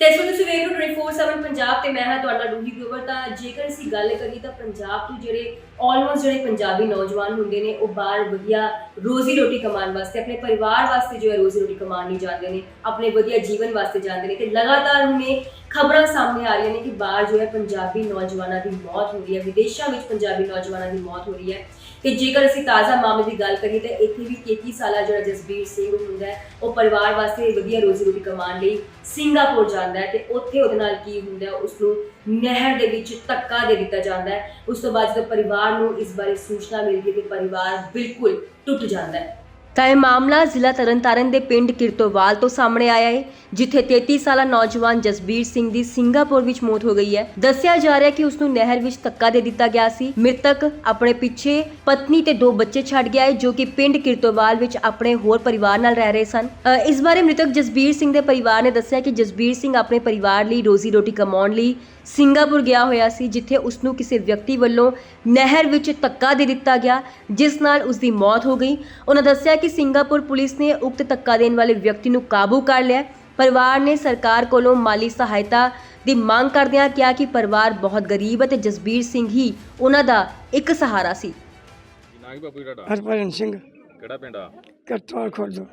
ਤੇ ਇਸ ਵੇਲੇ ਤੁਸੀਂ ਵੇਖ ਰਹੇ ਹੋ 24/7 ਪੰਜਾਬ ਤੇ ਮੈਂ ਹਾਂ ਤੁਹਾਡਾ ਰੂਹੀ ਗਰੋਵਰ ਤਾਂ ਜੇਕਰ ਅਸੀਂ ਗੱਲ ਕਰੀਏ ਤਾਂ ਪੰਜਾਬ ਤੋਂ ਜਿਹੜੇ ਆਲਮੋਸਟ ਜਿਹੜੇ ਪੰਜਾਬੀ ਨੌਜਵਾਨ ਹੁੰਦੇ ਨੇ, ਉਹ ਬਾਹਰ ਵਧੀਆ ਰੋਜ਼ੀ ਰੋਟੀ ਕਮਾਉਣ ਵਾਸਤੇ, ਆਪਣੇ ਪਰਿਵਾਰ ਵਾਸਤੇ ਜੋ ਹੈ ਰੋਜ਼ੀ ਰੋਟੀ ਕਮਾਉਣ ਲਈ ਜਾਂਦੇ ਨੇ, ਆਪਣੇ ਵਧੀਆ ਜੀਵਨ ਵਾਸਤੇ ਜਾਂਦੇ ਨੇ ਤੇ ਲਗਾਤਾਰ ਹੁਣੇ ਖਬਰਾਂ ਸਾਹਮਣੇ ਆ ਰਹੀਆਂ ਨੇ ਕਿ ਬਾਹਰ ਜੋ ਹੈ ਪੰਜਾਬੀ ਨੌਜਵਾਨਾਂ ਦੀ ਮੌਤ ਹੋ ਰਹੀ ਹੈ, ਵਿਦੇਸ਼ਾਂ ਵਿੱਚ ਪੰਜਾਬੀ ਨੌਜਵਾਨਾਂ ਦੀ ਮੌਤ ਹੋ ਰਹੀ ਹੈ। ਤੇ ਜੇਕਰ ਅਸੀਂ ਤਾਜ਼ਾ ਮਾਮਲੇ ਦੀ ਗੱਲ ਕਰੀਏ ਤਾਂ ਇੱਥੇ ਵੀ 33 ਸਾਲਾ ਜਿਹੜਾ ਜਸਬੀਰ ਸਿੰਘ ਹੁੰਦਾ ਹੈ, ਉਹ ਪਰਿਵਾਰ ਵਾਸਤੇ ਵਧੀਆ ਰੋਜ਼ੀ ਰੋਟੀ ਕਮਾਉਣ ਲਈ ਸਿੰਗਾਪੁਰ ਜਾਂਦਾ ਹੈ ਤੇ ਉੱਥੇ ਉਹਦੇ ਨਾਲ ਕੀ ਹੁੰਦਾ ਹੈ ਉਸ ਨੂੰ ਨਹਿਰ ਦੇ ਵਿੱਚ ਧੱਕਾ ਦੇ ਦਿੱਤਾ ਜਾਂਦਾ ਹੈ। ਉਸ ਤੋਂ ਬਾਅਦ ਜਦੋਂ ਪਰਿਵਾਰ ਨੂੰ ਇਸ ਬਾਰੇ ਸੂਚਨਾ ਮਿਲਦੀ ਹੈ ਤੇ ਪਰਿਵਾਰ ਬਿਲਕੁਲ ਟੁੱਟ ਜਾਂਦਾ ਹੈ। ਤਾਂ ਇਹ ਮਾਮਲਾ ਜ਼ਿਲ੍ਹਾ ਤਰਨਤਾਰਨ ਦੇ ਪਿੰਡ ਕਿਰਤੋਵਾਲ ਤੋਂ ਸਾਹਮਣੇ ਆਇਆ ਹੈ, ਜਿੱਥੇ 33 ਸਾਲਾ ਨੌਜਵਾਨ ਜਸਬੀਰ ਸਿੰਘ ਦੀ ਸਿੰਗਾਪੁਰ ਵਿੱਚ ਮੌਤ ਹੋ ਗਈ ਹੈ। ਦੱਸਿਆ ਜਾ ਰਿਹਾ ਹੈ ਕਿ ਉਸ ਨੂੰ ਨਹਿਰ ਵਿੱਚ ਧੱਕਾ ਦੇ ਦਿੱਤਾ ਗਿਆ ਸੀ। ਮ੍ਰਿਤਕ ਆਪਣੇ ਪਿੱਛੇ ਪਤਨੀ ਤੇ ਦੋ ਬੱਚੇ ਛੱਡ ਗਿਆ ਹੈ, ਜੋ ਕਿ ਪਿੰਡ ਕਿਰਤੋਵਾਲ ਵਿੱਚ ਆਪਣੇ ਹੋਰ ਪਰਿਵਾਰ ਨਾਲ ਰਹਿ ਰਹੇ ਸਨ। ਇਸ ਬਾਰੇ ਮ੍ਰਿਤਕ ਜਸਬੀਰ ਸਿੰਘ ਦੇ ਪਰਿਵਾਰ ਨੇ ਦੱਸਿਆ ਕਿ ਜਸਬੀਰ ਸਿੰਘ ਆਪਣੇ ਪਰਿਵਾਰ ਲਈ ਰੋਜ਼ੀ ਰੋਟੀ ਕਮਾਉਣ ਲਈ ਸਿੰਗਾਪੁਰ ਗਿਆ ਹੋਇਆ ਸੀ, ਜਿੱਥੇ ਉਸ ਨੂੰ ਕਿਸੇ ਵਿਅਕਤੀ ਵੱਲੋਂ ਨਹਿਰ ਵਿੱਚ ਧੱਕਾ ਦੇ ਦਿੱਤਾ ਗਿਆ, ਜਿਸ ਨਾਲ ਉਸ ਦੀ ਮੌਤ ਹੋ ਗਈ। ਉਹਨਾਂ ਦੱਸਿਆ ਕਿ ਸਿੰਗਾਪੁਰ ਪੁਲਿਸ ਨੇ ਉਕਤ ਧੱਕਾ ਦੇਣ ਵਾਲੇ ਵਿਅਕਤੀ ਨੂੰ ਕਾਬੂ ਕਰ ਲਿਆ। ਹੈ। ਪਰਿਵਾਰ ਨੇ ਸਰਕਾਰ ਕੋਲੋਂ ਮਾਲੀ ਸਹਾਇਤਾ ਦੀ ਮੰਗ ਕਰਦਿਆਂ ਕਿਹਾ ਕਿ ਪਰਿਵਾਰ ਬਹੁਤ ਗਰੀਬ ਹੈ ਤੇ ਜਸਬੀਰ ਸਿੰਘ ਹੀ ਉਹਨਾਂ ਦਾ ਇੱਕ ਸਹਾਰਾ ਸੀ। ਕੀ ਨਾਂ ਕੀ ਬਾਪੂ ਜੀ ਤੁਹਾਡਾ? ਹਰਭਜਨ ਸਿੰਘ। ਕਿਹੜਾ ਪਿੰਡ ਆ? ਕਰਤਵਾਲ ਖੁਰਦ।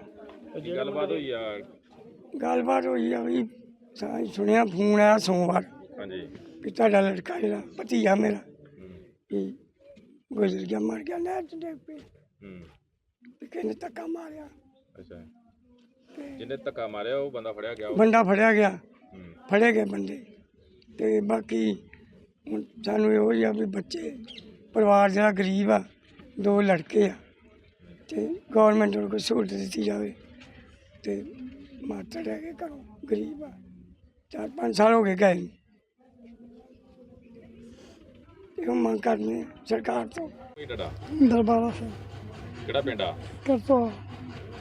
ਕੀ ਗੱਲਬਾਤ ਹੋਈ ਆ? ਗੱਲਬਾਤ ਹੋਈ ਆ ਵੀ ਸਾਂ ਸੁਣਿਆ ਫੋਨ ਆਇਆ ਸੋਮਵਾਰ। ਹਾਂਜੀ। ਵੀ ਤੁਹਾਡਾ ਲੜਕਾ ਜਿਹੜਾ ਭਤੀਜਾ ਮੇਰਾ ਹੂੰ ਵੀ ਗੁਜ਼ਰ ਗਿਆ ਮਰ ਗਿਆ ਨਹਿਰ ਚ ਡਿੱਗ ਕਿਹਨੇ ਧੱਕਾ ਮਾਰਿਆ। ਅੱਛਾ। ਤੇ ਜਿਹਨੇ ਧੱਕਾ ਮਾਰਿਆ ਉਹ ਬੰਦਾ ਫੜਿਆ ਗਿਆ। ਉਹ? ਬੰਦਾ ਫੜਿਆ ਗਿਆ। ਹੂੰ। ਫੜੇ ਗਏ ਬੰਦੇ। ਤੇ ਬਾਕੀ ਹੁਣ ਸਾਨੂੰ ਇਹੋ ਹੀ ਆ ਵੀ ਬੱਚੇ ਪਰਿਵਾਰ ਜਿਹੜਾ ਗਰੀਬ ਆ ਦੋ ਲੜਕੇ ਆ ਤੇ ਗਵਰਨਮੈਂਟ ਨੂੰ ਕੋਈ ਸਹੂਲਤ ਦਿੱਤੀ ਜਾਵੇ। ਤੇ ਮਾਤਾ ਰਹਿ ਕੇ ਘਰੋਂ ਗਰੀਬ ਆ। ਚਾਰ ਪੰਜ ਸਾਲ ਹੋ ਗਏ ਗਏ ਨੂੰ। ਇਹੋ ਮੰਗ ਕਰਨੀ ਆ ਸਰਕਾਰ ਤੋਂ। ਦਰਬਾਰਾ ਸਿੰਘ ਕਿਹੜਾ ਪਿੰਡ ਆ? ਕਰਤੋ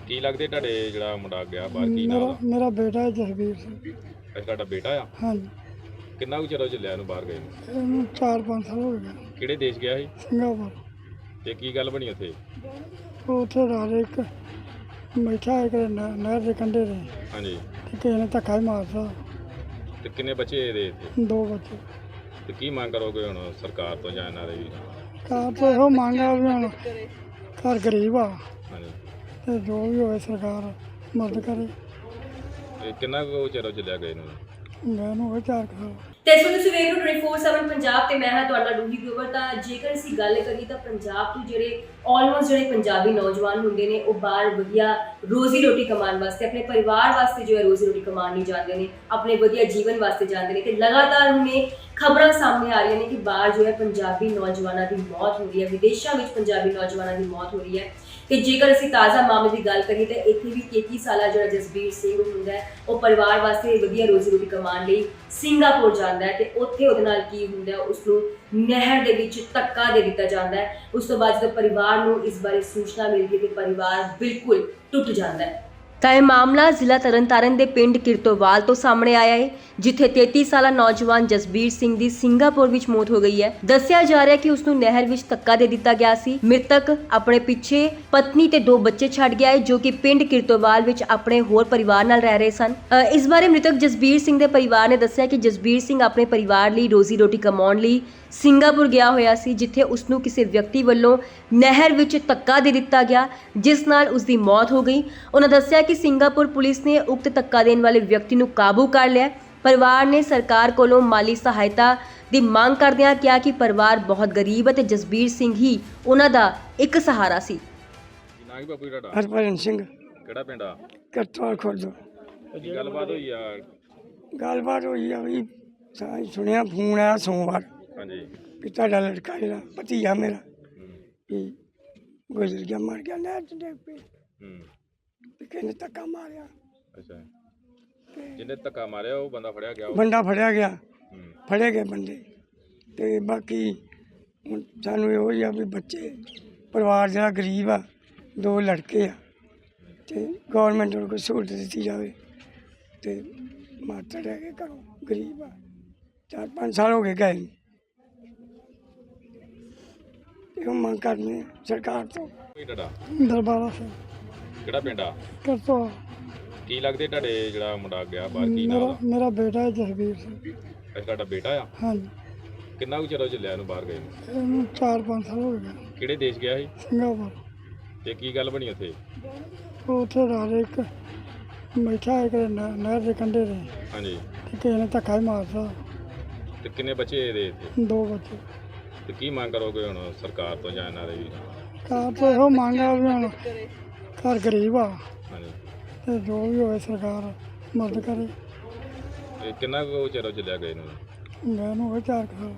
ਕੀ ਲੱਗਦੇ ਤੁਹਾਡੇ ਜਿਹੜਾ ਮੁੰਡਾ ਗਿਆ ਬਾਹਰ ਕੀ ਨਾਮ ਮੇਰਾ ਦਾ ਮੇਰਾ ਬੇਟਾ ਹੈ ਜਸਵੀਰ ਸਿੰਘ। ਅੱਛਾ ਤੁਹਾਡਾ ਬੇਟਾ ਆ? ਹਾਂਜੀ। ਕਿੰਨਾ ਕੁ ਚਿਰ ਹੋ ਚੱਲਿਆ ਇਹਨੂੰ ਬਾਹਰ ਗਏ ਨੂੰ? ਇਹਨੂੰ 4-5 ਸਾਲ ਹੋ ਗਏ। ਕਿਹੜੇ ਦੇਸ਼ ਗਿਆ ਸੀ? ਸਿੰਗਾਪੁਰ। ਤੇ ਕੀ ਗੱਲ ਬਣੀ ਉੱਥੇ? ਉੱਥੇ ਰਾਜ ਇੱਕ ਬੈਠਾ ਹੈ ਕਿ ਨਹਿਰ ਦੇ ਕੰਢੇ ਤੇ। ਹਾਂਜੀ। ਤੇ ਕਿਸੇ ਨੇ ਧੱਕਾ ਹੀ ਮਾਰਦਾ ਤੇ ਕਿੰਨੇ ਬੱਚੇ ਇਹਦੇ ਇੱਥੇ? ਦੋ ਬੱਚੇ। ਤੇ ਕੀ ਮੰਗ ਕਰੋਗੇ ਹੁਣ ਸਰਕਾਰ ਤੋਂ ਜਾਂ ਇਹਨਾਂ ਦੇ ਵੀ? ਕਾਰ ਤੋਂ ਇਹੋ ਮੰਗ ਆ ਵੀ ਹੁਣ ਘਰ ਗਰੀਬ ਆ। ਹਾਂਜੀ। ਤੇ ਜੋ ਵੀ ਹੋਵੇ ਸਰਕਾਰ ਮਦਦ ਕਰੇ। ਤੇ ਕਿੰਨਾ ਕੁ ਚਿਰ ਚੱਲਿਆ ਗਏ ਨੂੰ ਮੈਂ ਨੂੰ ਹੋਵੇ ਚਾਰ ਕੁ ਸਾਲ। ਤੇ ਵੇਲੇ ਤੁਸੀਂ ਵੇਖ ਰਹੇ ਹੋ 24/7 ਪੰਜਾਬ ਤੇ ਮੈਂ ਹਾਂ ਤੁਹਾਡਾ ਰੂਹੀ ਗਰੋਵਰ ਤਾਂ ਜੇਕਰ ਅਸੀਂ ਗੱਲ ਕਰੀਏ ਤਾਂ ਪੰਜਾਬ ਤੋਂ ਜਿਹੜੇ ਆਲਮੋਸਟ ਜਿਹੜੇ ਪੰਜਾਬੀ ਨੌਜਵਾਨ ਹੁੰਦੇ ਨੇ ਉਹ ਬਾਹਰ ਵਧੀਆ ਰੋਜ਼ੀ ਰੋਟੀ ਕਮਾਉਣ ਵਾਸਤੇ ਆਪਣੇ ਪਰਿਵਾਰ ਵਾਸਤੇ ਜੋ ਹੈ ਰੋਜ਼ੀ ਰੋਟੀ ਕਮਾਉਣ ਲਈ ਜਾਂਦੇ ਨੇ ਆਪਣੇ ਵਧੀਆ ਜੀਵਨ ਵਾਸਤੇ ਜਾਂਦੇ ਨੇ ਤੇ ਲਗਾਤਾਰ ਹੁਣੇ ਖਬਰਾਂ ਸਾਹਮਣੇ ਆ ਰਹੀਆਂ ਨੇ ਕਿ ਬਾਹਰ ਜੋ ਹੈ ਪੰਜਾਬੀ ਨੌਜਵਾਨਾਂ ਦੀ ਮੌਤ ਹੋ ਰਹੀ ਹੈ, ਵਿਦੇਸ਼ਾਂ ਵਿੱਚ ਪੰਜਾਬੀ ਨੌਜਵਾਨਾਂ ਦੀ ਮੌਤ ਹੋ ਰਹੀ ਹੈ। ਤੇ ਜੇਕਰ ਅਸੀਂ ਤਾਜ਼ਾ ਮਾਮਲੇ ਦੀ ਗੱਲ ਕਰੀਏ ਤਾਂ ਇੱਥੇ ਵੀ 33 ਸਾਲਾ ਜਿਹੜਾ ਜਸਬੀਰ ਸਿੰਘ ਹੁੰਦਾ ਹੈ, ਉਹ ਪਰਿਵਾਰ ਵਾਸਤੇ ਵਧੀਆ ਰੋਜ਼ੀ ਰੋਟੀ ਕਮਾਉਣ ਲਈ ਸਿੰਗਾਪੁਰ ਜਾਂਦਾ ਹੈ ਤੇ ਉੱਥੇ ਉਹਦੇ ਨਾਲ ਕੀ ਹੁੰਦਾ ਹੈ ਉਸ ਨੂੰ ਨਹਿਰ ਦੇ ਵਿੱਚ ਧੱਕਾ ਦੇ ਦਿੱਤਾ ਜਾਂਦਾ ਹੈ। ਉਸ ਤੋਂ ਬਾਅਦ ਜਦੋਂ ਪਰਿਵਾਰ ਨੂੰ ਇਸ ਬਾਰੇ ਸੂਚਨਾ ਮਿਲਦੀ ਹੈ ਤੇ ਪਰਿਵਾਰ ਬਿਲਕੁਲ ਟੁੱਟ ਜਾਂਦਾ ਹੈ। ਤਾਂ ਇਹ ਮਾਮਲਾ ਜ਼ਿਲ੍ਹਾ ਤਰਨਤਾਰਨ ਦੇ ਪਿੰਡ ਕਿਰਤੋਵਾਲ ਤੋਂ ਸਾਹਮਣੇ ਆਇਆ ਹੈ, ਜਿੱਥੇ 33 ਸਾਲਾ ਨੌਜਵਾਨ ਜਸਬੀਰ ਸਿੰਘ ਦੀ ਸਿੰਗਾਪੁਰ ਵਿੱਚ ਮੌਤ ਹੋ ਗਈ ਹੈ। ਦੱਸਿਆ ਜਾ ਰਿਹਾ ਹੈ ਕਿ ਉਸ ਨੂੰ ਨਹਿਰ ਵਿੱਚ ਧੱਕਾ ਦੇ ਦਿੱਤਾ ਗਿਆ ਸੀ। ਮ੍ਰਿਤਕ ਆਪਣੇ ਪਿੱਛੇ ਪਤਨੀ ਤੇ ਦੋ ਬੱਚੇ ਛੱਡ ਗਿਆ ਹੈ, ਜੋ ਕਿ ਪਿੰਡ ਕਿਰਤੋਵਾਲ ਵਿੱਚ ਆਪਣੇ ਹੋਰ ਪਰਿਵਾਰ ਨਾਲ ਰਹਿ ਰਹੇ ਸਨ। ਇਸ ਬਾਰੇ ਮ੍ਰਿਤਕ ਜਸਬੀਰ ਸਿੰਘ ਦੇ ਪਰਿਵਾਰ ਨੇ ਦੱਸਿਆ ਕਿ ਜਸਬੀਰ ਸਿੰਘ ਆਪਣੇ ਪਰਿਵਾਰ ਲਈ ਰੋਜ਼ੀ ਰੋਟੀ ਕਮਾਉਣ ਲਈ ਸਿੰਗਾਪੁਰ ਗਿਆ ਹੋਇਆ ਸੀ, ਜਿੱਥੇ ਉਸ ਨੂੰ ਕਿਸੇ ਵਿਅਕਤੀ ਵੱਲੋਂ ਨਹਿਰ ਵਿੱਚ ਧੱਕਾ ਦੇ ਦਿੱਤਾ ਗਿਆ, ਜਿਸ ਨਾਲ ਉਸ ਦੀ ਮੌਤ ਹੋ ਗਈ। ਉਹਨਾਂ ਦੱਸਿਆ ਕਿ ਸਿੰਗਾਪੁਰ ਪੁਲਿਸ ਨੇ ਉਕਤ ਧੱਕਾ ਦੇਣ ਵਾਲੇ ਵਿਅਕਤੀ ਨੂੰ ਕਾਬੂ ਕਰ ਲਿਆ। ਪਰਿਵਾਰ ਨੇ ਸਰਕਾਰ ਕੋਲੋਂ ਮਾਲੀ ਸਹਾਇਤਾ ਦੀ ਮੰਗ ਕਰਦਿਆਂ ਕਿਹਾ ਕਿ ਪਰਿਵਾਰ ਬਹੁਤ ਗਰੀਬ ਹੈ ਤੇ ਜਸਬੀਰ ਸਿੰਘ ਹੀ ਉਹਨਾਂ ਦਾ ਇੱਕ ਸਹਾਰਾ ਸੀ। ਕੀ ਨਾਂ ਕੀ ਬਾਪੂ ਜੀ ਤੁਹਾਡਾ? ਹਰਭਜਨ ਸਿੰਘ। ਕਿਹੜਾ ਪਿੰਡ ਆ? ਕਰਤਵਾਲ ਖੁਰਦ। ਕੀ ਗੱਲਬਾਤ ਹੋਈ ਆ? ਗੱਲਬਾਤ ਹੋਈ ਆ ਵੀ ਸਾਂ ਸੁਣਿਆ ਫੋਨ ਆਇਆ ਸੋਮਵਾਰ। ਹਾਂਜੀ। ਵੀ ਤੁਹਾਡਾ ਲੜਕਾ ਜਿਹੜਾ ਭਤੀਜਾ ਮੇਰਾ ਹੂੰ ਵੀ ਗੁਜ਼ਰ ਗਿਆ ਮਰ ਗਿਆ ਡਿੱਗ ਪਈ ਹੂੰ। ਕਿਸੇ ਨੇ ਧੱਕਾ ਮਾਰਿਆ। ਅੱਛਾ। ਤੇ ਜਿਹਨੇ ਧੱਕਾ ਮਾਰਿਆ ਉਹ ਬੰਦਾ ਫੜਿਆ ਗਿਆ? ਉਹ? ਬੰਦਾ ਫੜਿਆ ਗਿਆ। ਹੂੰ। ਫੜੇ ਗਏ ਬੰਦੇ। ਤੇ ਬਾਕੀ ਹੁਣ ਸਾਨੂੰ ਇਹੋ ਹੀ ਆ ਵੀ ਬੱਚੇ ਪਰਿਵਾਰ ਜਿਹੜਾ ਗਰੀਬ ਆ ਦੋ ਲੜਕੇ ਆ ਤੇ ਗਵਰਨਮੈਂਟ ਨੂੰ ਕੋਈ ਸਹੂਲਤ ਦਿੱਤੀ ਜਾਵੇ। ਤੇ ਮਾਤਾ ਰਹਿ ਕੇ ਘਰੋਂ ਗਰੀਬ ਆ। ਚਾਰ ਪੰਜ ਸਾਲ ਹੋ ਗਏ ਗਏ ਨੂੰ। ਇਹੋ ਮੰਗ ਕਰਨੀ ਆ ਸਰਕਾਰ ਤੋਂ। ਕੀ ਤੁਹਾਡਾ? ਦਰਬਾਰਾ ਸਿੰਘ ਕਿਹੜਾ ਪਿੰਡ ਆ? ਕਰਤੋ ਕੀ ਲੱਗਦੇ ਤੁਹਾਡੇ ਜਿਹੜਾ ਮੁੰਡਾ ਗਿਆ ਬਾਹਰ ਕੀ ਮੇਰਾ ਨਾਮ ਮੇਰਾ ਬੇਟਾ ਹੈ ਜਸਵੀਰ ਸਿੰਘ। ਅੱਛਾ ਤੁਹਾਡਾ ਬੇਟਾ ਆ? ਹਾਂਜੀ। ਕਿੰਨਾ ਕੁ ਚਿਰ ਹੋ ਚੱਲਿਆ ਇਹਨੂੰ ਬਾਹਰ ਗਏ ਨੂੰ? ਇਹਨੂੰ 4-5 ਸਾਲ ਹੋ ਗਏ। ਕਿਹੜੇ ਦੇਸ਼ ਗਿਆ ਸੀ? ਸਿੰਗਾਪੁਰ। ਤੇ ਕੀ ਗੱਲ ਬਣੀ ਉੱਥੇ? ਉਹ ਉੱਥੇ ਰਾਜ ਇੱਕ ਬੈਠਾ ਇੱਕ ਨਹਿ- ਨਹਿਰ ਦੇ ਕੰਢੇ ਤੇ। ਹਾਂਜੀ। ਤੇ ਕਿਸੇ ਨੇ ਧੱਕਾ ਹੀ ਮਾਰਤਾ ਤੇ ਕਿੰਨੇ ਬੱਚੇ ਇਹਦੇ ਇੱਥੇ? ਦੋ ਬੱਚੇ। ਤੇ ਕੀ ਮੰਗ ਕਰੋਗੇ ਹੁਣ ਸਰਕਾਰ ਤੋਂ ਜਾਂ ਇਹਨਾਂ ਦੇ ਵੀ? ਕਾਰ ਤੋਂ ਇਹੋ ਮੰਗ ਆ ਵੀ ਹੁਣ ਘਰ ਗਰੀਬ ਆ। ਹਾਂਜੀ। ਤੇ ਜੋ ਵੀ ਹੋਵੇ ਸਰਕਾਰ ਮਦਦ ਕਰੇ। ਤੇ ਕਿੰਨਾ ਕੁ ਚਿਰ ਹੋ ਚੱਲਿਆ ਗਏ ਨੂੰ? ਮੈਂ ਨੂੰ ਹੋਵੇ ਚਾਰ ਕੁ ਸਾਲ।